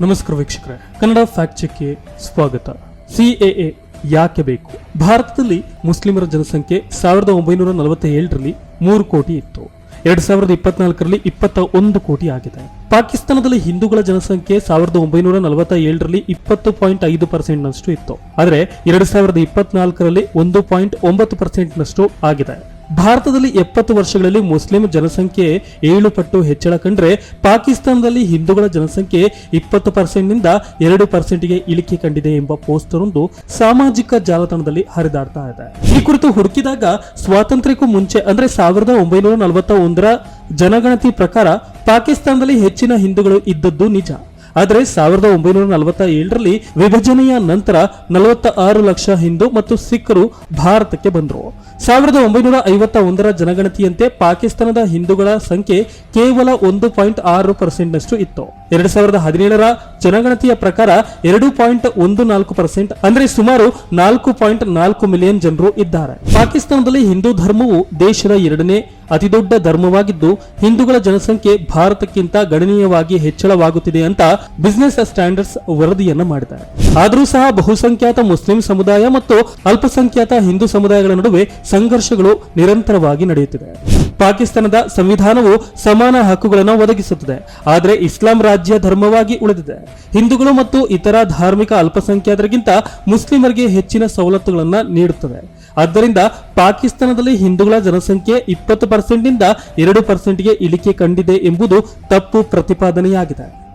ನಮಸ್ಕಾರ ವೀಕ್ಷಕರೇ. ಕನ್ನಡ ಫ್ಯಾಕ್ಟ್ ಚೆಕ್ಗೆ ಸ್ವಾಗತ. ಸಿಎಎ ಯಾಕೆ ಬೇಕು? ಭಾರತದಲ್ಲಿ ಮುಸ್ಲಿಮರ ಜನಸಂಖ್ಯೆ ಸಾವಿರದ ಒಂಬೈನೂರ ನಲವತ್ತ ಏಳರಲ್ಲಿ ಮೂರು ಕೋಟಿ ಇತ್ತು. ಎರಡ್ ಸಾವಿರದ ಇಪ್ಪತ್ನಾಲ್ಕರಲ್ಲಿ ಇಪ್ಪತ್ತ ಒಂದು ಕೋಟಿ ಆಗಿದೆ. ಪಾಕಿಸ್ತಾನದಲ್ಲಿ ಹಿಂದೂಗಳ ಜನಸಂಖ್ಯೆ ಸಾವಿರದ ಒಂಬೈನೂರ ನಲವತ್ತ ಏಳರಲ್ಲಿ ಇಪ್ಪತ್ತು ಪಾಯಿಂಟ್ ಐದು ಪರ್ಸೆಂಟ್ ನಷ್ಟು ಇತ್ತು. ಆದರೆ ಎರಡ್ ಸಾವಿರದ ಇಪ್ಪತ್ನಾಲ್ಕರಲ್ಲಿ ಒಂದು ಪಾಯಿಂಟ್ ಒಂಬತ್ತು ಪರ್ಸೆಂಟ್ ನಷ್ಟು ಆಗಿದೆ. ಭಾರತದಲ್ಲಿ ಎಪ್ಪತ್ತು ವರ್ಷಗಳಲ್ಲಿ ಮುಸ್ಲಿಂ ಜನಸಂಖ್ಯೆ ಏಳು ಪಟ್ಟು ಹೆಚ್ಚಳ ಕಂಡ್ರೆ ಪಾಕಿಸ್ತಾನದಲ್ಲಿ ಹಿಂದೂಗಳ ಜನಸಂಖ್ಯೆ ಇಪ್ಪತ್ತು ಪರ್ಸೆಂಟ್ನಿಂದ ಎರಡು ಪರ್ಸೆಂಟ್ಗೆ ಇಳಿಕೆ ಕಂಡಿದೆ ಎಂಬ ಪೋಸ್ಟರ್ ಒಂದು ಸಾಮಾಜಿಕ ಜಾಲತಾಣದಲ್ಲಿ ಹರಿದಾಡ್ತಾ ಇದೆ. ಈ ಕುರಿತು ಹುಡುಕಿದಾಗ ಸ್ವಾತಂತ್ರ್ಯಕ್ಕೂ ಮುಂಚೆ, ಅಂದ್ರೆ ಸಾವಿರದ ಒಂಬೈನೂರ ನಲವತ್ತ ಒಂದರ ಜನಗಣತಿ ಪ್ರಕಾರ ಪಾಕಿಸ್ತಾನದಲ್ಲಿ ಹೆಚ್ಚಿನ ಹಿಂದೂಗಳು ಇದ್ದದ್ದು ನಿಜ. ಆದರೆ ಸಾವಿರದ ಒಂಬೈನೂರ ನಲವತ್ತ ಏಳರಲ್ಲಿ ವಿಭಜನೆಯ ನಂತರ ನಲವತ್ತ ಆರು ಲಕ್ಷ ಹಿಂದೂ ಮತ್ತು ಸಿಖ್ರು ಭಾರತಕ್ಕೆ ಬಂದರು. ಸಾವಿರದ ಒಂಬೈನೂರ ಐವತ್ತ ಒಂದರ ಜನಗಣತಿಯಂತೆ ಪಾಕಿಸ್ತಾನದ ಹಿಂದೂಗಳ ಸಂಖ್ಯೆ ಕೇವಲ ಒಂದು ಪಾಯಿಂಟ್ ಆರು ಪರ್ಸೆಂಟ್ನಷ್ಟು ಇತ್ತು. ಎರಡ್ ಸಾವಿರದ ಹದಿನೇಳರ ಜನಗಣತಿಯ ಪ್ರಕಾರ ಎರಡು ಪಾಯಿಂಟ್ ಒಂದು ನಾಲ್ಕು ಪರ್ಸೆಂಟ್, ಅಂದ್ರೆ ಸುಮಾರು ನಾಲ್ಕು ಪಾಯಿಂಟ್ ನಾಲ್ಕು ಮಿಲಿಯನ್ ಜನರು ಇದ್ದಾರೆ. ಪಾಕಿಸ್ತಾನದಲ್ಲಿ ಹಿಂದೂ ಧರ್ಮವು ದೇಶದ ಎರಡನೇ ಅತಿದೊಡ್ಡ ಧರ್ಮವಾಗಿದ್ದು, ಹಿಂದೂಗಳ ಜನಸಂಖ್ಯೆ ಭಾರತಕ್ಕಿಂತ ಗಣನೀಯವಾಗಿ ಹೆಚ್ಚಳವಾಗುತ್ತಿದೆ ಅಂತ ಬಿಸಿನೆಸ್ ಸ್ಟ್ಯಾಂಡರ್ಡ್ಸ್ ವರದಿಯನ್ನು ಮಾಡಿದೆ ಆದರೂ ಸಹ ಬಹುಸಂಖ್ಯಾತ ಮುಸ್ಲಿಂ ಸಮುದಾಯ ಮತ್ತು ಅಲ್ಪಸಂಖ್ಯಾತ ಹಿಂದೂ ಸಮುದಾಯಗಳ ನಡುವೆ ಸಂಘರ್ಷಗಳು ನಿರಂತರವಾಗಿ ನಡೆಯುತ್ತಿದೆ ಪಾಕಿಸ್ತಾನದ ಸಂವಿಧಾನವು ಸಮಾನ ಹಕ್ಕುಗಳನ್ನು ಒದಗಿಸುತ್ತದೆ. ಆದರೆ ಇಸ್ಲಾಂ ರಾಜ್ಯ ಧರ್ಮವಾಗಿ ಉಳಿದಿದೆ. ಹಿಂದೂಗಳು ಮತ್ತು ಇತರ ಧಾರ್ಮಿಕ ಅಲ್ಪಸಂಖ್ಯಾತರಿಗಿಂತ ಮುಸ್ಲಿಮರಿಗೆ ಹೆಚ್ಚಿನ ಸವಲತ್ತುಗಳನ್ನು ನೀಡುತ್ತದೆ. ಆದ್ದರಿಂದ ಪಾಕಿಸ್ತಾನದಲ್ಲಿ ಹಿಂದೂಗಳ ಜನಸಂಖ್ಯೆ ಇಪ್ಪತ್ತು ಪರ್ಸೆಂಟ್ನಿಂದ ಎರಡು ಪರ್ಸೆಂಟ್ಗೆ ಇಳಿಕೆ ಕಂಡಿದೆ ಎಂಬುದು ತಪ್ಪು ಪ್ರತಿಪಾದನೆಯಾಗಿದೆ.